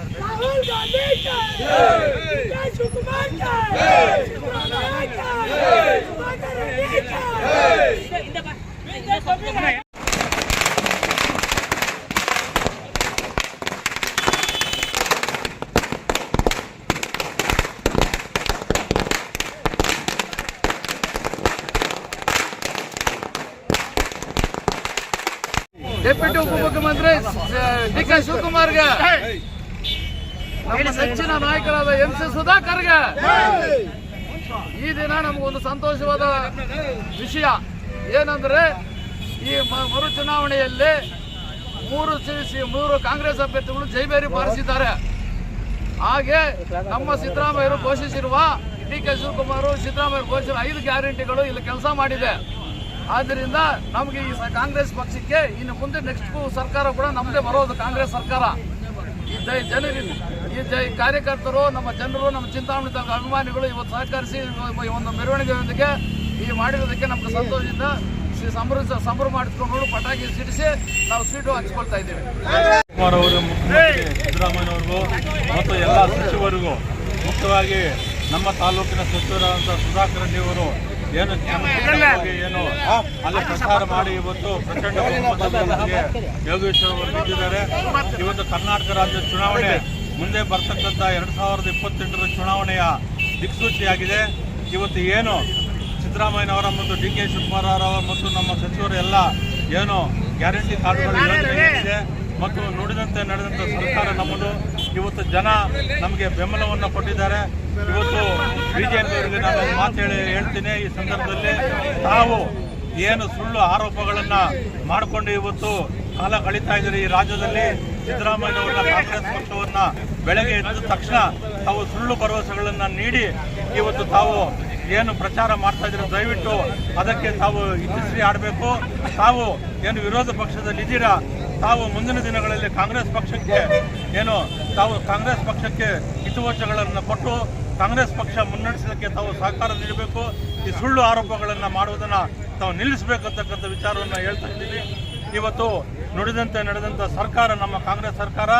राहुल गांधी के जय सुकुमार के सिद्धरामैया के सुधाकर रेड्डी के ಡೆಪ್ಯೂಟಿ ಉಪಮುಖ್ಯಮಂತ್ರಿ ಡಿ ಕೆ ಶಿವಕುಮಾರ್ಗೆ ನಮ್ಮ ನೆಚ್ಚಿನ ನಾಯಕರಾದ ಎಂ ಸಿ ಸುಧಾಕರ್ಗೆ ಈ ದಿನ ನಮಗೊಂದು ಸಂತೋಷವಾದ ವಿಷಯ ಏನಂದ್ರೆ ಈ ಮರು ಚುನಾವಣೆಯಲ್ಲಿ ಮೂರು ಮೂರು ಕಾಂಗ್ರೆಸ್ ಅಭ್ಯರ್ಥಿಗಳು ಜೈಬೇರಿ ಬಾರಿಸಿದ್ದಾರೆ ಹಾಗೆ ನಮ್ಮ ಸಿದ್ದರಾಮಯ್ಯರು ಘೋಷಿಸಿರುವ ಡಿ ಕೆ ಶಿವಕುಮಾರ್ ಸಿದ್ದರಾಮಯ್ಯ ಘೋಷಿಸಿರುವ ಐದು ಗ್ಯಾರಂಟಿಗಳು ಇಲ್ಲಿ ಕೆಲಸ ಮಾಡಿದೆ. ಆದ್ದರಿಂದ ನಮಗೆ ಈ ಕಾಂಗ್ರೆಸ್ ಪಕ್ಷಕ್ಕೆ ಇನ್ನು ಮುಂದೆ ನೆಕ್ಸ್ಟ್ ಸರ್ಕಾರ ಕೂಡ ನಮ್ಮದೇ ಬರೋದು ಕಾಂಗ್ರೆಸ್ ಸರ್ಕಾರ. ಈ ಜೈ ಜನರಿಗೆ ಈ ಜೈ ಕಾರ್ಯಕರ್ತರು, ನಮ್ಮ ಜನರು, ನಮ್ಮ ಚಿಂತಾಮಣಿ ತಾಲೂಕು ಅಭಿಮಾನಿಗಳು ಇವತ್ತು ಸಹಕರಿಸಿ ಈ ಒಂದು ಮೆರವಣಿಗೆಯೊಂದಿಗೆ ಈ ಮಾಡಿರೋದಕ್ಕೆ ನಮ್ಗೆ ಸಂತೋಷದಿಂದ ಶ್ರೀ ಸಂಭ್ರಮ ಮಾಡಿಸ್ಕೊಂಡು ಪಟಾಕಿ ಸಿಡಿಸಿ ನಾವು ಸೀಟು ಹಂಚ್ಕೊಳ್ತಾ ಇದ್ದೀವಿ. ಕುಮಾರ್ ಅವರು, ಮುಖ್ಯಮಂತ್ರಿ ಮತ್ತು ಎಲ್ಲ ಸಚಿವರಿಗೂ, ಮುಖ್ಯವಾಗಿ ನಮ್ಮ ತಾಲೂಕಿನ ಸಚಿವರಾದಂಥ ಸುಧಾಕರ್ ರೆಡ್ಡಿ ಅವರು ಏನು ಏನು? ಅಲ್ಲಿ ಪ್ರಚಾರ ಮಾಡಿ ಇವತ್ತು ಪ್ರಚಂಡ ಯೋಗೇಶ್ವರ ಅವರು ಗೆದ್ದಿದ್ದಾರೆ ಇವತ್ತು ಕರ್ನಾಟಕ ರಾಜ್ಯ ಚುನಾವಣೆ ಮುಂದೆ ಬರ್ತಕ್ಕಂಥ ಎರಡು ಸಾವಿರದ ಇಪ್ಪತ್ತೆಂಟರ ಚುನಾವಣೆಯ ದಿಕ್ಸೂಚಿಯಾಗಿದೆ. ಇವತ್ತು ಏನು ಸಿದ್ದರಾಮಯ್ಯನವರ ಮತ್ತು ಡಿ ಕೆ ಶಿವಕುಮಾರ್ ಅವರ ಮತ್ತು ನಮ್ಮ ಸಚಿವರು ಎಲ್ಲ ಏನು ಗ್ಯಾರಂಟಿ ಕಾರ್ಡ್ಗಳು ಯೋಜನೆ ಮತ್ತು ನುಡಿದಂತೆ ನಡೆದಂಥ ಸರ್ಕಾರ ನಮ್ಮದು. ಇವತ್ತು ಜನ ನಮಗೆ ಬೆಂಬಲವನ್ನು ಕೊಟ್ಟಿದ್ದಾರೆ. ಇವತ್ತು ಬಿಜೆಪಿಯವರಿಗೆ ನಾನು ಮಾತು ಹೇಳಿ ಹೇಳ್ತೀನಿ. ಈ ಸಂದರ್ಭದಲ್ಲಿ ತಾವು ಏನು ಸುಳ್ಳು ಆರೋಪಗಳನ್ನು ಮಾಡಿಕೊಂಡು ಇವತ್ತು ಕಾಲ ಕಳೀತಾ ಇದ್ದೀರಿ. ಈ ರಾಜ್ಯದಲ್ಲಿ ಸಿದ್ದರಾಮಯ್ಯನವರನ್ನ ಕಾಂಗ್ರೆಸ್ ಪಕ್ಷವನ್ನು ಬೆಳಗ್ಗೆ ಎದ್ದ ತಕ್ಷಣ ತಾವು ಸುಳ್ಳು ಭರವಸೆಗಳನ್ನು ನೀಡಿ ಇವತ್ತು ತಾವು ಏನು ಪ್ರಚಾರ ಮಾಡ್ತಾ ಇದ್ರೆ ದಯವಿಟ್ಟು ಅದಕ್ಕೆ ತಾವು ಇತಿಶ್ರೀ ಆಡಬೇಕು. ತಾವು ಏನು ವಿರೋಧ ಪಕ್ಷದಲ್ಲಿ ಇದ್ದೀರಾ? ತಾವು ಮುಂದಿನ ದಿನಗಳಲ್ಲಿ ಕಾಂಗ್ರೆಸ್ ಪಕ್ಷಕ್ಕೆ ಏನು, ತಾವು ಕಾಂಗ್ರೆಸ್ ಪಕ್ಷಕ್ಕೆ ಹಿತವಚಗಳನ್ನು ಕೊಟ್ಟು ಕಾಂಗ್ರೆಸ್ ಪಕ್ಷ ಮುನ್ನಡೆಸಲಿಕ್ಕೆ ತಾವು ಸಹಕಾರ ನೀಡಬೇಕು. ಈ ಸುಳ್ಳು ಆರೋಪಗಳನ್ನು ಮಾಡುವುದನ್ನು ತಾವು ನಿಲ್ಲಿಸಬೇಕಂತಕ್ಕಂಥ ವಿಚಾರವನ್ನು ಹೇಳ್ತಾ ಇದ್ದೀವಿ. ಇವತ್ತು ನುಡಿದಂತೆ ನಡೆದಂಥ ಸರ್ಕಾರ ನಮ್ಮ ಕಾಂಗ್ರೆಸ್ ಸರ್ಕಾರ.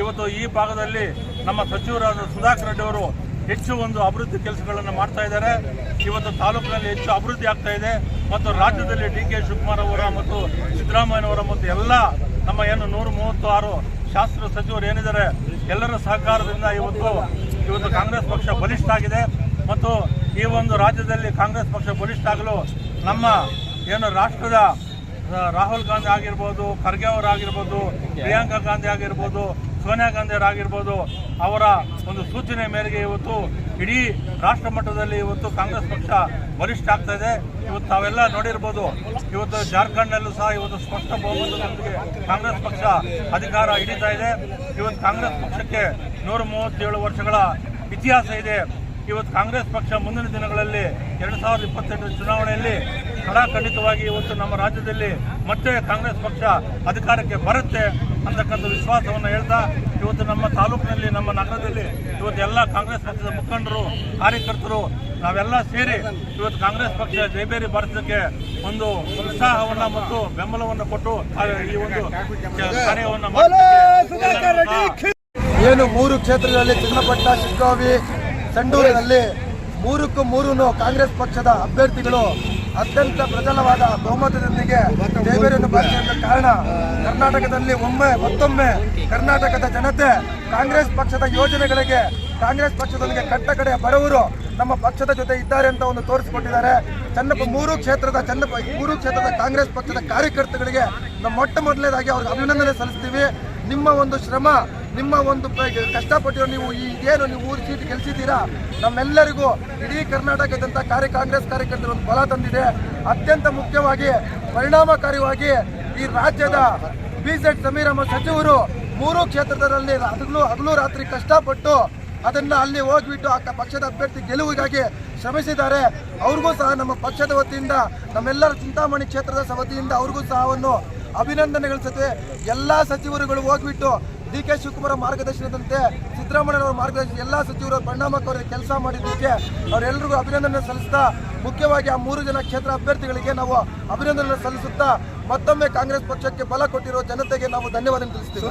ಇವತ್ತು ಈ ಭಾಗದಲ್ಲಿ ನಮ್ಮ ಸಚಿವರಾದ ಸುಧಾಕರ್ ರೆಡ್ಡಿ ಅವರು ಹೆಚ್ಚು ಒಂದು ಅಭಿವೃದ್ಧಿ ಕೆಲಸಗಳನ್ನು ಮಾಡ್ತಾ ಇದ್ದಾರೆ. ಇವತ್ತು ತಾಲೂಕಿನಲ್ಲಿ ಹೆಚ್ಚು ಅಭಿವೃದ್ಧಿ ಆಗ್ತಾ ಇದೆ. ಮತ್ತು ರಾಜ್ಯದಲ್ಲಿ ಡಿ ಕೆ ಶಿವಕುಮಾರ್ ಅವರ ಮತ್ತು ಸಿದ್ದರಾಮಯ್ಯನವರ ಮತ್ತು ಎಲ್ಲ ನಮ್ಮ ಏನು ನೂರ ಮೂವತ್ತು ಆರು ಶಾಸಕ ಸಚಿವರು ಏನಿದ್ದಾರೆ, ಎಲ್ಲರ ಸಹಕಾರದಿಂದ ಇವತ್ತು ಇವತ್ತು ಕಾಂಗ್ರೆಸ್ ಪಕ್ಷ ಬಲಿಷ್ಠ ಆಗಿದೆ ಮತ್ತು ಈ ಒಂದು ರಾಜ್ಯದಲ್ಲಿ ಕಾಂಗ್ರೆಸ್ ಪಕ್ಷ ಬಲಿಷ್ಠ ಆಗಲು ನಮ್ಮ ಏನು ರಾಷ್ಟ್ರದ ರಾಹುಲ್ ಗಾಂಧಿ ಆಗಿರ್ಬೋದು, ಖರ್ಗೆ ಅವರಾಗಿರ್ಬೋದು, ಪ್ರಿಯಾಂಕಾ ಗಾಂಧಿ ಆಗಿರ್ಬೋದು ಸೋನಿಯಾ ಗಾಂಧಿ ಅವರಾಗಿರ್ಬೋದು ಅವರ ಒಂದು ಸೂಚನೆ ಮೇರೆಗೆ ಇವತ್ತು ಇಡೀ ರಾಷ್ಟ್ರ ಮಟ್ಟದಲ್ಲಿ ಇವತ್ತು ಕಾಂಗ್ರೆಸ್ ಪಕ್ಷ ಬಲಿಷ್ಠ ಆಗ್ತಾ ಇದೆ. ಇವತ್ತು ತಾವೆಲ್ಲ ನೋಡಿರ್ಬೋದು, ಇವತ್ತು ಜಾರ್ಖಂಡ್ನಲ್ಲೂ ಸಹ ಇವತ್ತು ಸ್ಪಷ್ಟ ಬಹುಮತದೊಂದಿಗೆ ಕಾಂಗ್ರೆಸ್ ಪಕ್ಷ ಅಧಿಕಾರ ಹಿಡಿತಾ ಇದೆ. ಇವತ್ತು ಕಾಂಗ್ರೆಸ್ ಪಕ್ಷಕ್ಕೆ ನೂರ ಮೂವತ್ತೇಳು ವರ್ಷಗಳ ಇತಿಹಾಸ ಇದೆ. ಇವತ್ತು ಕಾಂಗ್ರೆಸ್ ಪಕ್ಷ ಮುಂದಿನ ದಿನಗಳಲ್ಲಿ ಎರಡು ಸಾವಿರದ ಇಪ್ಪತ್ತೆಂಟರ ಚುನಾವಣೆಯಲ್ಲಿ ಕಡಾಖಂಡಿತವಾಗಿ ಇವತ್ತು ನಮ್ಮ ರಾಜ್ಯದಲ್ಲಿ ಮತ್ತೆ ಕಾಂಗ್ರೆಸ್ ಪಕ್ಷ ಅಧಿಕಾರಕ್ಕೆ ಬರುತ್ತೆ. ಅಂತಕ್ಕಂಥ ವಿಶ್ವಾಸವನ್ನು ಹೇಳ್ತಾ, ಇವತ್ತು ನಮ್ಮ ತಾಲೂಕಿನಲ್ಲಿ, ನಮ್ಮ ನಗರದಲ್ಲಿ ಇವತ್ತು ಎಲ್ಲ ಕಾಂಗ್ರೆಸ್ ಪಕ್ಷದ ಮುಖಂಡರು, ಕಾರ್ಯಕರ್ತರು, ನಾವೆಲ್ಲ ಸೇರಿ ಇವತ್ತು ಕಾಂಗ್ರೆಸ್ ಪಕ್ಷ ಜೈಬೇರಿ ಭಾರತಕ್ಕೆ ಒಂದು ಉತ್ಸಾಹವನ್ನು ಮತ್ತು ಬೆಂಬಲವನ್ನು ಕೊಟ್ಟು ಈ ಒಂದು ಕಾರ್ಯವನ್ನು ಏನು ಮೂರು ಕ್ಷೇತ್ರಗಳಲ್ಲಿ ಚನ್ನಪಟ್ಟ ಶಿಗ್ಗಾವಿ ಸಂಡೂರಿನಲ್ಲಿ ಮೂರಕ್ಕೂ ಮೂರು ಕಾಂಗ್ರೆಸ್ ಪಕ್ಷದ ಅಭ್ಯರ್ಥಿಗಳು ಅತ್ಯಂತ ಪ್ರಜಲವಾದ ಬಹುಮತದೊಂದಿಗೆ ಜಯಬೇರಿಯನ್ನು ಬಳಸಿದ ಕಾರಣ ಕರ್ನಾಟಕದಲ್ಲಿ ಒಮ್ಮೆ, ಮತ್ತೊಮ್ಮೆ ಕರ್ನಾಟಕದ ಜನತೆ ಕಾಂಗ್ರೆಸ್ ಪಕ್ಷದ ಯೋಜನೆಗಳಿಗೆ, ಕಾಂಗ್ರೆಸ್ ಪಕ್ಷದೊಂದಿಗೆ ಕಟ್ಟ ಕಡೆಯ ಬಡವರು ನಮ್ಮ ಪಕ್ಷದ ಜೊತೆ ಇದ್ದಾರೆ ಅಂತ ಒಂದು ತೋರಿಸಿಕೊಟ್ಟಿದ್ದಾರೆ. ಚನ್ನಪ್ಪ ಮೂರು ಕ್ಷೇತ್ರದ ಚನ್ನಪ್ಪ ಮೂರು ಕ್ಷೇತ್ರದ ಕಾಂಗ್ರೆಸ್ ಪಕ್ಷದ ಕಾರ್ಯಕರ್ತಗಳಿಗೆ ನಾವು ಮೊಟ್ಟ ಮೊದಲನೇದಾಗಿ ಅವ್ರಿಗೆ ಅಭಿನಂದನೆ ಸಲ್ಲಿಸ್ತೀವಿ. ನಿಮ್ಮ ಒಂದು ಶ್ರಮ ನಿಮ್ಮ ಒಂದು ಕಷ್ಟಪಟ್ಟು ನೀವು ಈ ಏನು ನೀವು ಊರು ಸೀಟ್ ಗೆಲ್ಸಿದ್ದೀರಾ? ನಮ್ಮೆಲ್ಲರಿಗೂ ಇಡೀ ಕರ್ನಾಟಕದಂಥ ಕಾರ್ಯ, ಕಾಂಗ್ರೆಸ್ ಕಾರ್ಯಕರ್ತರು ಒಂದು ಬಲ ತಂದಿದೆ. ಅತ್ಯಂತ ಮುಖ್ಯವಾಗಿ ಪರಿಣಾಮಕಾರಿಯಾಗಿ ಈ ರಾಜ್ಯದ ಬಿಜೆಡ್ ಸಮೀರ್ ಅಹಮದ್ ಸಚಿವರು ಮೂರು ಕ್ಷೇತ್ರದಲ್ಲಿ ಹಗಲು ಹಗಲು ರಾತ್ರಿ ಕಷ್ಟಪಟ್ಟು ಅದನ್ನು ಅಲ್ಲಿ ಹೋಗ್ಬಿಟ್ಟು ಆ ಪಕ್ಷದ ಅಭ್ಯರ್ಥಿ ಗೆಲುವಿಗಾಗಿ ಶ್ರಮಿಸಿದ್ದಾರೆ. ಅವ್ರಿಗೂ ಸಹ ನಮ್ಮ ಪಕ್ಷದ ವತಿಯಿಂದ, ನಮ್ಮೆಲ್ಲರ ಚಿಂತಾಮಣಿ ಕ್ಷೇತ್ರದ ವತಿಯಿಂದ ಅವ್ರಿಗೂ ಸಹ ಒಂದು ಅಭಿನಂದನೆಗಳ ಸತೆ ಎಲ್ಲ ಸಚಿವರುಗಳು ಹೋಗ್ಬಿಟ್ಟು ಡಿ ಕೆ ಶಿವಕುಮಾರ್ ಮಾರ್ಗದರ್ಶನದಂತೆ ಸಿದ್ದರಾಮಯ್ಯನವರ ಮಾರ್ಗದರ್ಶನ, ಎಲ್ಲ ಸಚಿವರು ಪರಿಣಾಮಕಾರಿ ಕೆಲಸ ಮಾಡಿದ್ದಕ್ಕೆ ಅವರೆಲ್ಲರಿಗೂ ಅಭಿನಂದನೆ ಸಲ್ಲಿಸ್ತಾ, ಮುಖ್ಯವಾಗಿ ಆ ಮೂರು ಜನ ಕ್ಷೇತ್ರ ಅಭ್ಯರ್ಥಿಗಳಿಗೆ ನಾವು ಅಭಿನಂದನೆ ಸಲ್ಲಿಸುತ್ತಾ ಮತ್ತೊಮ್ಮೆ ಕಾಂಗ್ರೆಸ್ ಪಕ್ಷಕ್ಕೆ ಬಲ ಕೊಟ್ಟಿರುವ ಜನತೆಗೆ ನಾವು ಧನ್ಯವಾದ ತಿಳಿಸ್ತೀವಿ.